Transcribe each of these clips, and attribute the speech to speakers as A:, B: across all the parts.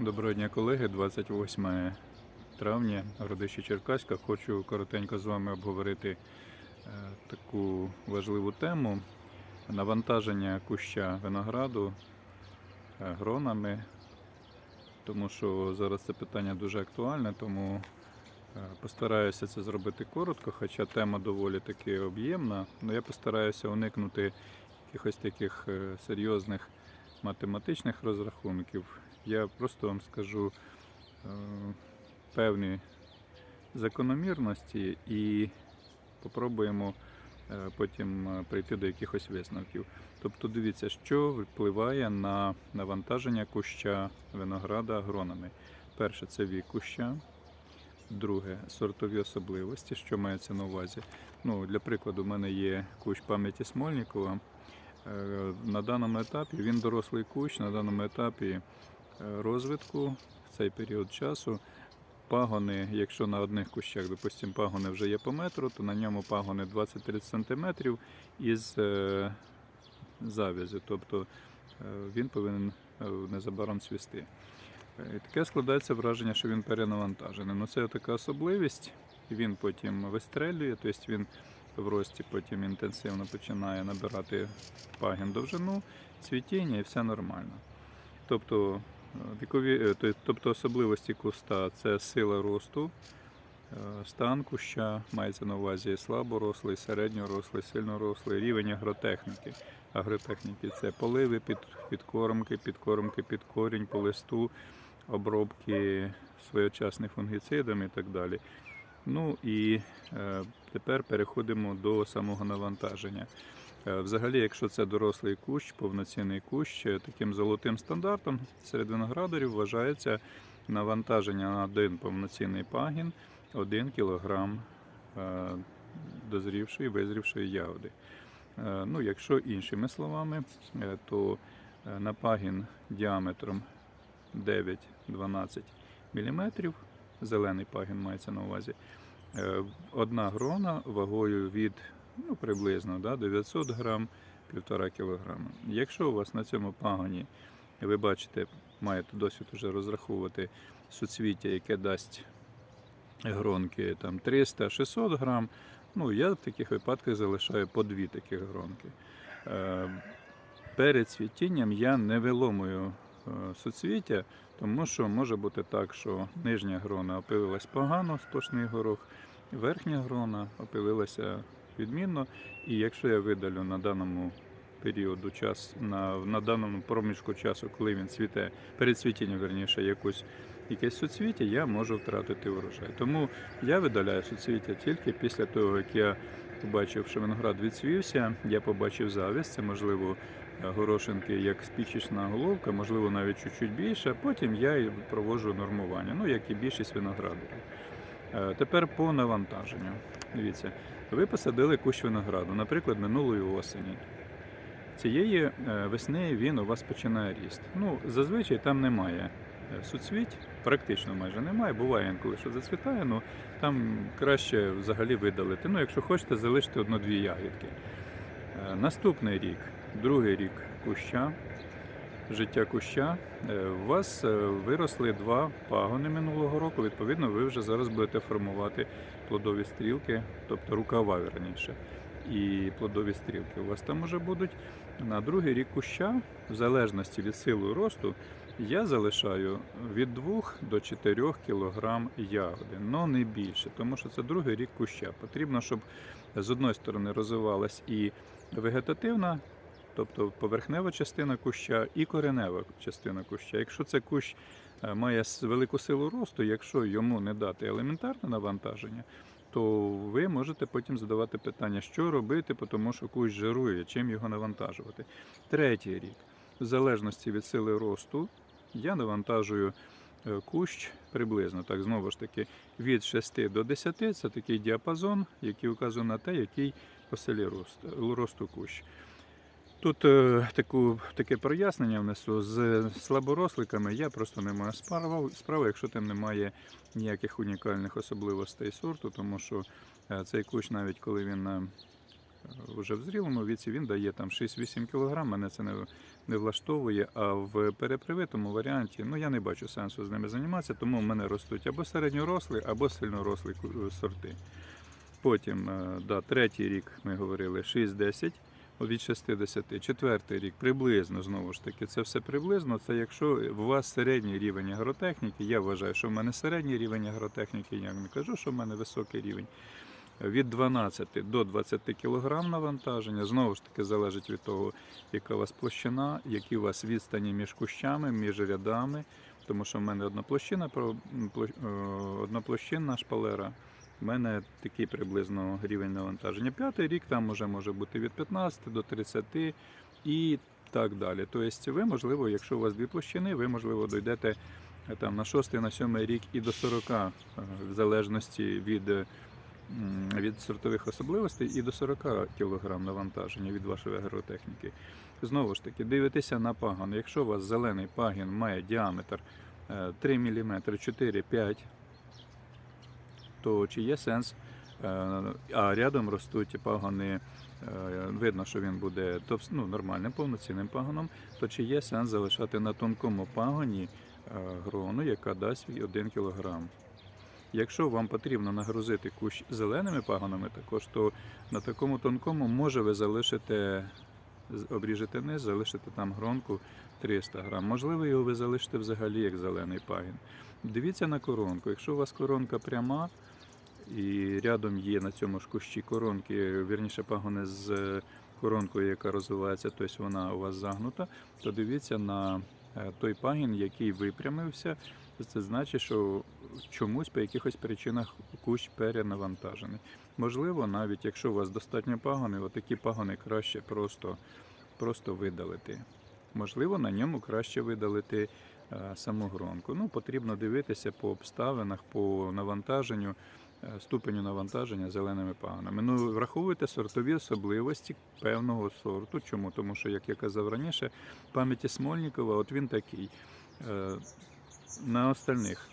A: Доброго дня, колеги. 28 травня, Городище Черкаська. Хочу коротенько з вами обговорити е, таку важливу тему навантаження куща винограду е, гронами, тому що зараз це питання дуже актуальне, тому е, постараюся це зробити коротко, хоча тема доволі таки об'ємна, але я постараюся уникнути якихось таких серйозних математичних розрахунків. Я просто вам скажу е, певні закономірності і попробуємо е, потім е, прийти до якихось висновків. Тобто дивіться, що впливає на навантаження куща винограда гронами. Перше це вік куща. Друге сортові особливості, що мається на увазі. Ну, для прикладу, в мене є кущ пам'яті Смольнікова. Е, На даному етапі він дорослий кущ, на даному етапі розвитку в цей період часу. Пагони, якщо на одних кущах, допустимо, пагони вже є по метру, то на ньому пагони 20-30 см із е, завязю. Тобто е, він повинен е, незабаром цвісти. Е, Таке складається враження, що він перенавантажений. Ну, це така особливість. Він потім вистрелює, тобто він в рості потім інтенсивно починає набирати пагін довжину, цвітіння і все нормально. Тобто, е, вікові, е, тобто особливості куста це сила росту, е, стан куща, мається на увазі слаборослий, середньорослий, сильнорослий, рівень агротехніки. Агротехніки це поливи, під, підкормки, підкормки під корінь, по листу, обробки своєчасні фунгіцидами і так далі. Ну і е, тепер переходимо до самого навантаження. Е, Взагалі, якщо це дорослий кущ, повноцінний кущ, е, таким золотим стандартом серед виноградарів вважається навантаження на один повноцінний пагін 1 кг е, дозрівшої, визрівшої ягоди. Ну, якщо іншими словами, то на пагін діаметром 9-12 мм, зелений пагін мається на увазі, одна грона вагою від ну, приблизно да, 900 грам, 1,5 кг. Якщо у вас на цьому пагоні, ви бачите, маєте досвід вже розраховувати суцвіття, яке дасть гронки там 300-600 грам, ну я в таких випадках залишаю по дві таких гронки. Е, Перед цвітінням я не виломую е, суцвіття, тому що може бути так, що нижня грона опилилась погано, сплошний горох, верхня грона опилилася відмінно. І якщо я видалю на даному періоду час, на, на даному проміжку часу, коли він цвіте, перед цвітінням, верніше, якусь якесь суцвіття, я можу втратити урожай. Тому я видаляю суцвіття тільки після того, як я побачив, що виноград відцвівся, я побачив завість, це можливо е, горошинки як спічечна головка, можливо навіть чуть-чуть більше. Потім я і проводжу нормування, ну як і більшість виноградарів. Е, Тепер по навантаженню. Дивіться, ви посадили кущ винограду, наприклад, минулої осені. Цієї е, весни він у вас починає ріст. Ну, зазвичай там немає е, суцвіть, практично майже немає. Буває інколи, що зацвітає, але там краще взагалі видалити. Ну, якщо хочете, залишити одну-дві ягідки. Наступний рік, другий рік куща, життя куща. е, У вас е, виросли два пагони минулого року. Відповідно, ви вже зараз будете формувати плодові стрілки, тобто рукава верніше. І плодові стрілки у вас там уже будуть. На другий рік куща, в залежності від сили росту, я залишаю від 2 до 4 кг ягоди, але не більше, тому що це другий рік куща. Потрібно, щоб з одної сторони розвивалась і вегетативна, тобто поверхнева частина куща, і коренева частина куща. Якщо це кущ е, має велику силу росту, якщо йому не дати елементарне навантаження, то ви можете потім задавати питання, що робити, тому що кущ жирує, чим його навантажувати. Третій рік, в залежності від сили росту, я навантажую е, кущ приблизно, так знову ж таки, від 6 до 10 це такий діапазон, який вказує на те, який по селі росту, росту кущ. Тут е, таку, таке прояснення внесу. З слаборосликами я просто не маю справи, якщо там немає ніяких унікальних особливостей сорту, тому що е, цей кущ, навіть коли він е, вже в зрілому віці він дає там 6-8 кг, мене це не, не влаштовує. А в перепривитому варіанті ну, я не бачу сенсу з ними займатися, тому в мене ростуть або середньорослі, або сильнорослі сорти. Потім, е, да, третій рік ми говорили 6-10 від 60. Четвертий рік приблизно знову ж таки, це все приблизно. Це якщо у вас середній рівень агротехніки, я вважаю, що в мене середній рівень агротехніки, я не кажу, що в мене високий рівень. Від 12 до 20 кг навантаження знову ж таки залежить від того, яка у вас площина, які у вас відстані між кущами, між рядами. Тому що в мене одноплощина, про- м, площ- е, шпалера. У мене такий приблизно рівень навантаження. П'ятий рік там вже може бути від 15 до 30 і так далі. Тобто ви, можливо, якщо у вас дві площини, ви, можливо, дійдете е, там, на 6 на 7 рік і до 40, е, в залежності від, від сортових особливостей, і до 40 кг навантаження від вашої агротехніки. Знову ж таки, дивитеся на пагон. Якщо у вас зелений пагін має діаметр е, 3 мм, 4-5 то чи є сенс, е, а рядом ростуть пагони, е, видно, що він буде ну, нормальним повноцінним пагоном, то чи є сенс залишати на тонкому пагоні е, грону, яка дасть 1 кг. Якщо вам потрібно нагрузити кущ зеленими пагонами також, то на такому тонкому може ви залишите, обріжете низ, залишите там гронку 300 грам. Можливо, його ви залишите взагалі як зелений пагін. Дивіться на коронку. Якщо у вас коронка пряма і рядом є на цьому ж кущі коронки, вірніше пагони з е, коронкою, яка розвивається, тобто вона у вас загнута, то дивіться на е, той пагін, який випрямився. Це значить, що чомусь по якихось причинах кущ перенавантажений. Можливо, навіть якщо у вас достатньо пагони, отакі пагони краще просто, просто видалити. Можливо, на ньому краще видалити е, саму гронку. Ну, потрібно дивитися по обставинах, по навантаженню, ступеню навантаження зеленими пагонами. Ну, враховуйте сортові особливості певного сорту. Чому? Тому що, як я казав раніше, пам'яті Смольникова, от він такий. Е, На остальних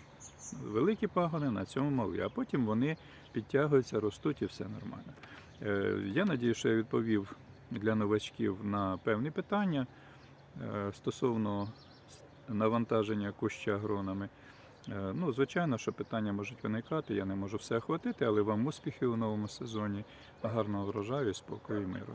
A: великі пагони, на цьому малі, а потім вони підтягуються, ростуть і все нормально. Е, Я надію, що я відповів для новачків на певні питання е, стосовно навантаження куща гронами. Е, Ну, звичайно, що питання можуть виникати, я не можу все охватити, але вам успіхів у новому сезоні, гарного врожаю, спокою і миру.